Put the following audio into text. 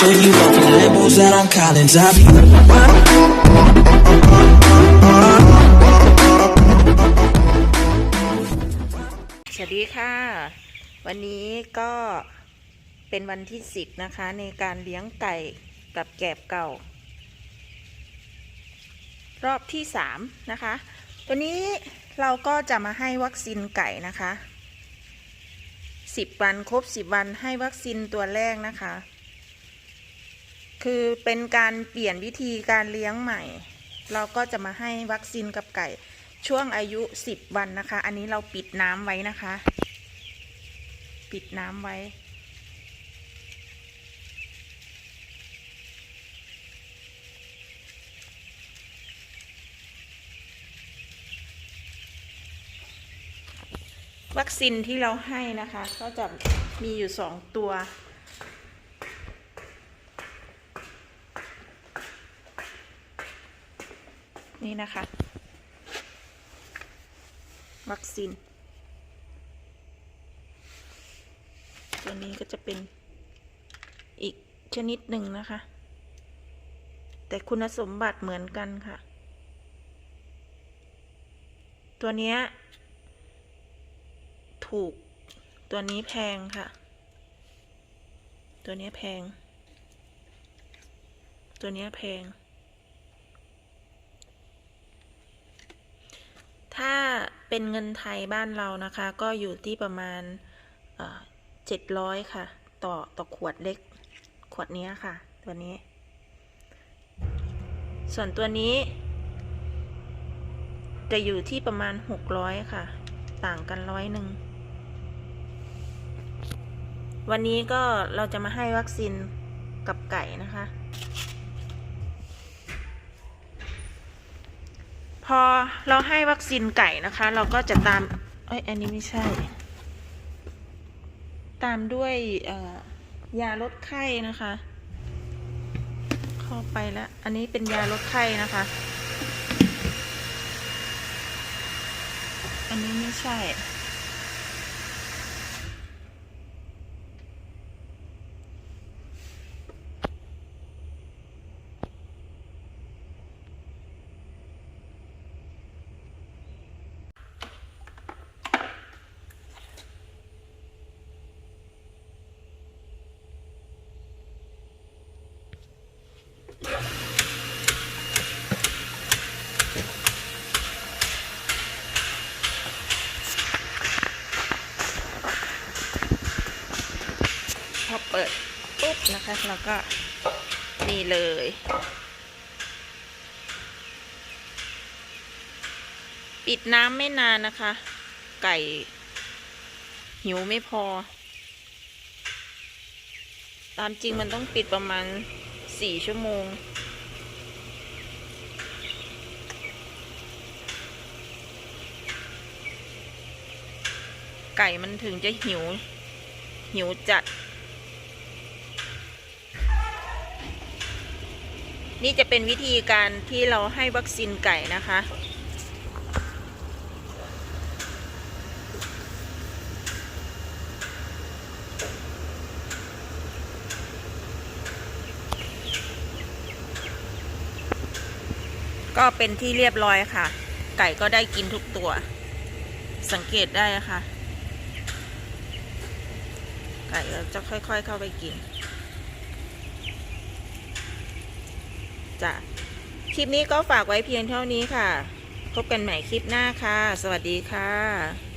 show you off the Lambos that I'm calling top. สวัสดีค่ะ วันนี้ก็เป็นวันที่สิบนะคะ ในการเลี้ยงไก่กับแกบเก่า รอบที่สามนะคะตัวนี้เราก็จะมาให้วัคซีนไก่นะคะสิบวันครบสิบวันให้วัคซีนตัวแรกนะคะ คือเป็นการเปลี่ยนวิธีการเลี้ยงใหม่ เราก็จะมาให้วัคซีนกับไก่ช่วงอายุ 10 วันนะคะ อันนี้เราปิดน้ำไว้นะคะ ปิดน้ำไว้ วัคซีนที่เราให้นะคะ ก็จะมีอยู่สองตัว นี่นะคะ วัคซีน ตัวนี้ก็จะเป็นอีกชนิดหนึ่งนะคะ แต่คุณสมบัติเหมือนกันค่ะ ตัวนี้ถูกตัวนี้แพงค่ะ ตัวนี้แพง ตัวนี้แพง ถ้า เป็นเงินไทยบ้านเรานะคะ ก็อยู่ที่ประมาณเจ็ดร้อยค่ะ ต่อต่อขวดเล็ก ขวดนี้ค่ะ ตัวนี้ ส่วนตัวนี้ จะอยู่ที่ประมาณหกร้อยค่ะ ต่างกันร้อยหนึ่งวันนี้ก็เราจะมาให้วัคซีนกับไก่นะคะ พอเราให้วัคซีนไก่นะคะ เราก็จะตามเอ้ยอันนี้ไม่ใช่ ตามด้วยยาลดไข้นะคะ เข้าไปแล้ว อันนี้เป็นยาลดไข้นะคะ อันนี้ไม่ใช่ พอเปิดปุ๊บนะคะเราก็นี่เลย ปิดน้ำไม่นานนะคะ ไก่หิวไม่พอ ตามจริงมันต้องปิดประมาณสี่ชั่วโมง ไก่มันถึงจะหิว หิวจัด นี่จะเป็นวิธีการที่เราให้วัคซีนไก่นะคะ ก็เป็นที่เรียบร้อยค่ะ ไก่ก็ได้กินทุกตัว สังเกตได้นะคะไก่จะค่อยๆเข้าไปกิน จ้ะคลิปนี้ก็ฝากไว้เพียงเท่านี้ค่ะ พบกันใหม่คลิปหน้าค่ะ สวัสดีค่ะ